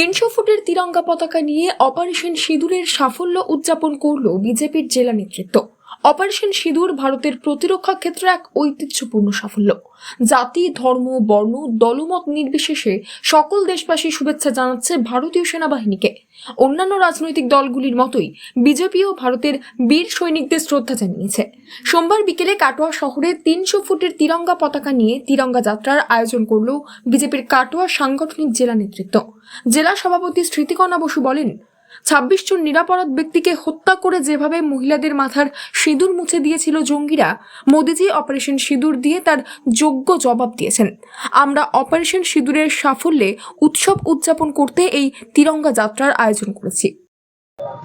তিনশো ফুটের তিরঙ্গা পতাকা নিয়ে অপারেশন সিঁদুরের সাফল্য উদযাপন করল বিজেপির জেলা নেতৃত্ব। অপারেশন সিঁদুর ভারতের প্রতিরক্ষা ক্ষেত্রে এক ঐতিহ্যপূর্ণ সাফল্য। জাতি, ধর্ম, বর্ণ, দলমত নির্বিশেষে সকল দেশবাসী শুভেচ্ছা জানাচ্ছে ভারতীয় সেনাবাহিনীকে। অন্যান্য রাজনৈতিক দলগুলির মতোই বিজেপিও ভারতের বীর সৈনিকদের শ্রদ্ধা জানিয়েছে। সোমবার বিকেলে কাটোয়া শহরে তিনশো ফুটের তিরঙ্গা পতাকা নিয়ে তিরঙ্গা যাত্রার আয়োজন করল বিজেপির কাটোয়া সাংগঠনিক জেলা নেতৃত্ব। জেলা সভাপতি স্মৃতিকণা বসু বলেন ছাব্বিশ জন নিরাপরাধ ব্যক্তিকে হত্যা করে যেভাবে মহিলাদের মাথার সিঁদুর মুছে দিয়েছিল জঙ্গিরা, মোদিজি অপারেশন সিঁদুর দিয়ে তার যোগ্য জবাব দিয়েছেন। আমরা অপারেশন সিঁদুরের সাফল্যে উৎসব উদযাপন করতে এই তিরঙ্গা যাত্রার আয়োজন করেছি।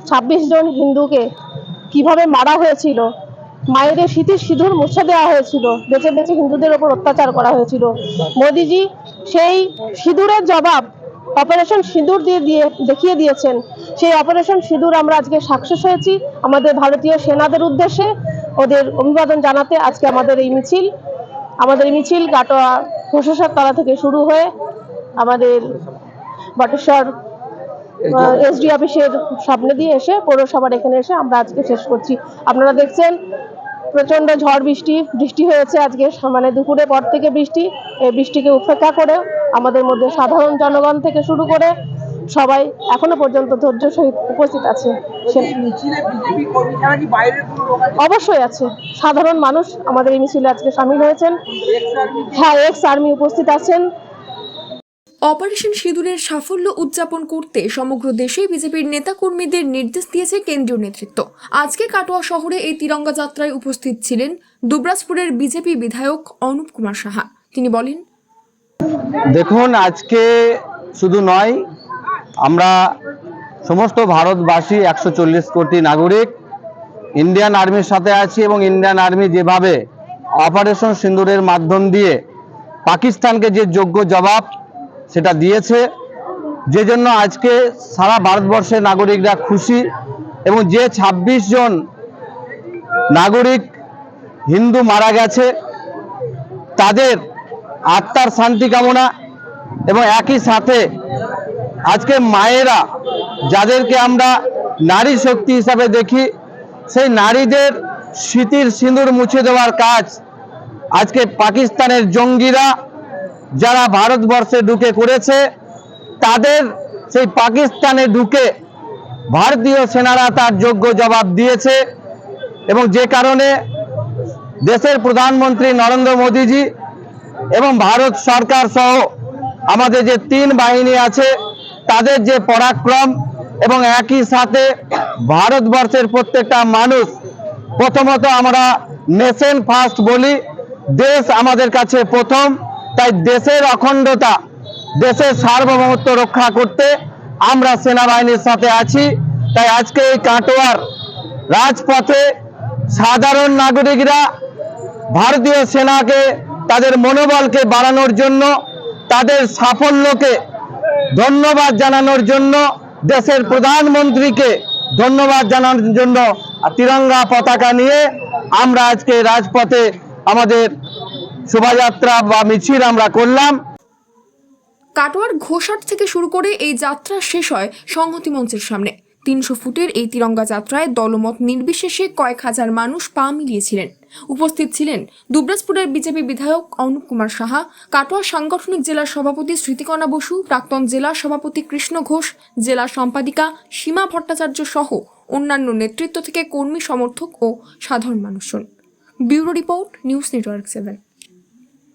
ছাব্বিশ জন হিন্দুকে কীভাবে মারা হয়েছিল? মায়েদের শীতের সিঁদুর মুছে দেওয়া হয়েছিল, বেঁচে বেঁচে হিন্দুদের ওপর অত্যাচার করা হয়েছিল। মোদিজি সেই সিঁদুরের জবাব অপারেশন সিঁদুর দিয়ে দিয়ে দেখিয়ে দিয়েছেন। সেই অপারেশন সিঁদুর আমরা আজকে সাকসেস হয়েছি। আমাদের ভারতীয় সেনাদের উদ্দেশ্যে ওদের অভিবাদন জানাতে আজকে আমাদের এই মিছিল, আমাদের এই মিছিল কাটোয়া প্রশাসক তলা থেকে শুরু হয়ে আমাদের বটেশ্বর এসডি অফিসের সামনে দিয়ে এসে পৌরসভার এখানে এসে আমরা আজকে শেষ করছি। আপনারা দেখছেন প্রচণ্ড ঝড় বৃষ্টি বৃষ্টি হয়েছে আজকে মানে দুপুরে পর থেকে বৃষ্টি। এই বৃষ্টিকে উপেক্ষা করে আমাদের মধ্যে সাধারণ জনগণ থেকে শুরু করে সবাই এখনও পর্যন্ত ধৈর্য সহিত উপস্থিত আছে। অবশ্যই আছে। সাধারণ মানুষ আমাদের এই মিছিলে আজকে সামিল হয়েছেন। হ্যাঁ এক্স আর্মি উপস্থিত আছেন। অপারেশন সিঁদুরের সাফল্য উদযাপন করতে সমগ্র দেশে বিজেপির নেতাকর্মীদের নির্দেশ দিয়েছে কেন্দ্রীয় নেতৃত্ব। আজকে কাটোয়া শহরে এই তিরঙ্গা যাত্রায় উপস্থিত ছিলেন দুবরাজপুরের বিজেপি বিধায়ক অনুপ কুমার সাহা। তিনি বলেন দেখুন আজকে শুধু নয় আমরা সমস্ত ভারতবাসী একশো চল্লিশ কোটি নাগরিক ইন্ডিয়ান আর্মির সাথে আছি এবং ইন্ডিয়ান আর্মি যেভাবে অপারেশন সিন্দুরের মাধ্যম দিয়ে পাকিস্তানকে যে যোগ্য জবাব সেটা দিয়েছে যে জন্য আজকে সারা ভারতবর্ষের নাগরিকরা খুশি এবং যে ২৬ জন নাগরিক হিন্দু মারা গেছে, তাদের আত্মার শান্তি কামনা এবং একই সাথে আজকে মায়েরা, যাদেরকে আমরা নারী শক্তি হিসাবে দেখি, সেই নারীদের স্মৃতির সিঁদুর মুছে দেওয়ার কাজ আজকে পাকিস্তানের জঙ্গিরা যারা ভারতবর্ষে ঢুকে করেছে তাদের সেই পাকিস্তানে ঢুকে ভারতীয় সেনারা তার যোগ্য জবাব দিয়েছে এবং যে কারণে দেশের প্রধানমন্ত্রী নরেন্দ্র মোদীজি এবং ভারত সরকার সহ আমাদের যে তিন বাহিনী আছে তাদের যে পরাক্রম এবং একই সাথে ভারতবর্ষের প্রত্যেকটা মানুষ, প্রথমত আমরা নেশন ফার্স্ট বলি, দেশ আমাদের কাছে প্রথম, তাই দেশের অখণ্ডতা, দেশের সার্বভৌমত্ব রক্ষা করতে আমরা সেনাবাহিনীর সাথে আছি। তাই আজকে এই কাটোয়ার রাজপথে সাধারণ নাগরিকরা ভারতীয় সেনাকে, তাদের মনোবলকে বাড়ানোর জন্য, তাদের সাফল্যকে ধন্যবাদ জানানোর জন্য দেশের প্রধানমন্ত্রীকে ধন্যবাদ জানানোর জন্য তিরঙ্গা পতাকা নিয়ে আমরা আজকে রাজপথে আমাদের শোভাযাত্রা বা মিছিল আমরা করলাম। কাটোয়ার ঘোষাট থেকে শুরু করে এই যাত্রা শেষ হয় সংহতি মঞ্চের সামনে। তিনশো ফুটের এই তিরঙ্গা যাত্রায় দলমত নির্বিশেষে কয়েক হাজার মানুষ পা মিলিয়েছিলেন। উপস্থিত ছিলেন দুবরাজপুরের বিজেপি বিধায়ক অনুপ কুমার সাহা, কাটোয়া সাংগঠনিক জেলা সভাপতি স্মৃতিকণা বসু, প্রাক্তন জেলা সভাপতি কৃষ্ণ ঘোষ, জেলা সম্পাদিকা সীমা ভট্টাচার্য সহ অন্যান্য নেতৃত্ব থেকে কর্মী সমর্থক ও সাধারণ মানুষজন। Bureau report, news network seven.